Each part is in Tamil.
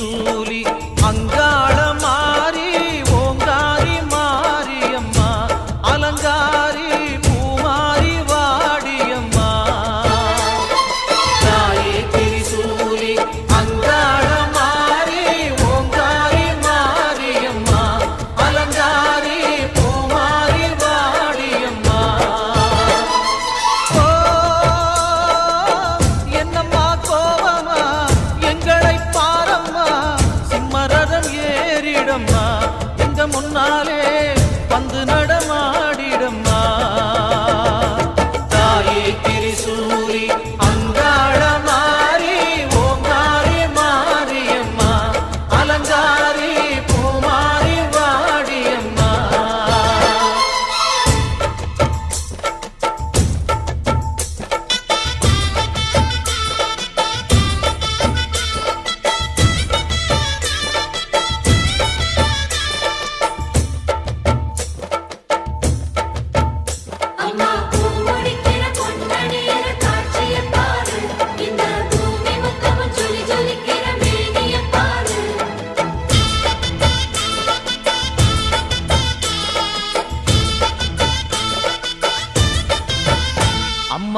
努力。நடமாடிடம்மா எங்க முன்னாலே வந்து நடமாடிடம்மா. தாயே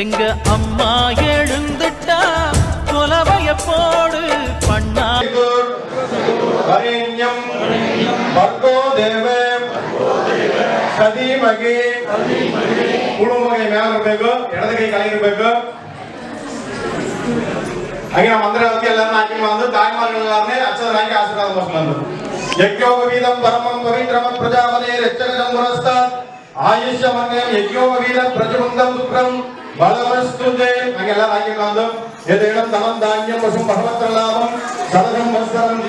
எங்க அம்மா எழுந்துட்டா கொலவைய போடு பண்ணா ಸದೀಮಗೆ ಕುಳುಮಗೆ ಮ್ಯಾಲ ಇರಬೇಕು ಎಡದ ಕೈ ಕೈ ಇರಬೇಕು ಹಾಗೆ ನಮ್ಮ ಅಂದ್ರೆ ಅವತ್ತಿ ಎಲ್ಲರನ್ನ ಹಾಕಿ ಬಂದು ತಾಯಿಮಾರ್ಗಳನ್ನೇ ಅಚ್ಚದರಾಗಿ ಆಶೀರ್ವಾದ ಮಾಡ್ಕೊಂಡು ಯಜ್ಞೋಗ ವೀದಂ ಪರಮಂ ಪವಿತ್ರಮ ಪ್ರಜಾಪದೇ ರಚನ ಜಂಬುರಸ್ತ ಆಯುಷ್ಯ ಮನ್ಯಂ ಯಜ್ಞೋಗ ವೀದಂ ಪ್ರಜಮುಂದಂ ಸುಕ್ರಂ బలమస్తుంది నాకు ఎలా వాక్యం కాదు ఏదైనా ధనం ధాన్యం కోసం బహుమత్ర లాభం సదనం వస్త్రం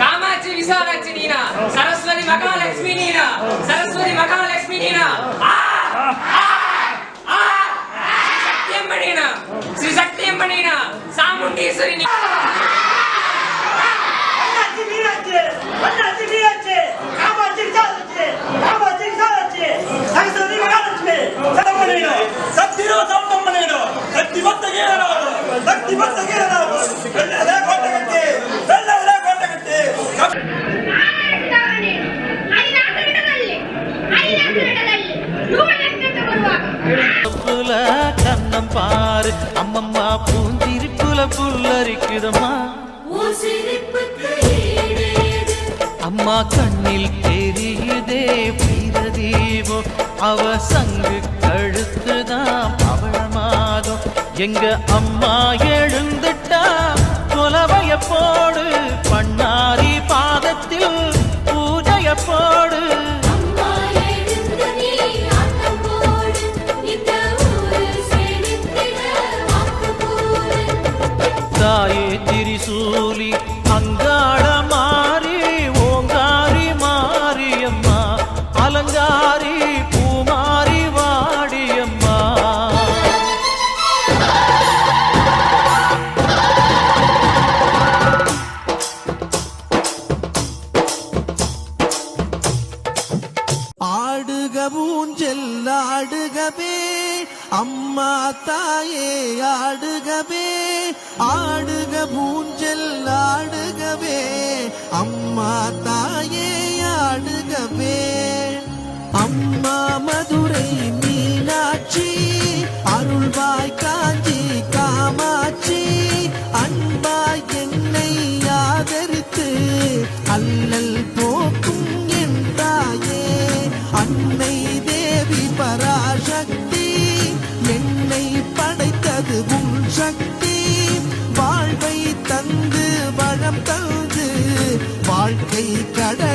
కామాక్షి విశాలాక్షి నీనా సరస్వతి మహాలక్ష్మి నీనా సరస్వతి మహాలక్ష్మి నీనా. శ్రీ శక్తి ఎంబడినా సాముండీశ్వరి నీనా பாரு. அம்மம்மா பூந்திரிப்புல புல்லரிக்குதம்மா. அம்மா கண்ணில் தெரியுதே வீரதீபம் அவ சங்கு கழுத்துதான் பவளமாகும் எங்க அம்மா எழுந்துட்டா கொலவைய போ தாயே திரிசூலி அங்காள மாறி ஓங்காரி மாரியம்மா அலங்காரி பூமாரி வாடியம்மா ஆடுக ஊஞ்சல் ஆடுகவே அம்மா தாயே ஆடுகவே ஆடுக ஊஞ்சல் ஆடுகவே அம்மா தாயே ஆடுகவே. அம்மா மதுரை மீனாட்சி அருள்வாய் காஞ்சி காமாட்சி சக்தி வாழ்வை தந்து வளம் தந்து வாழ்க்கை கடல்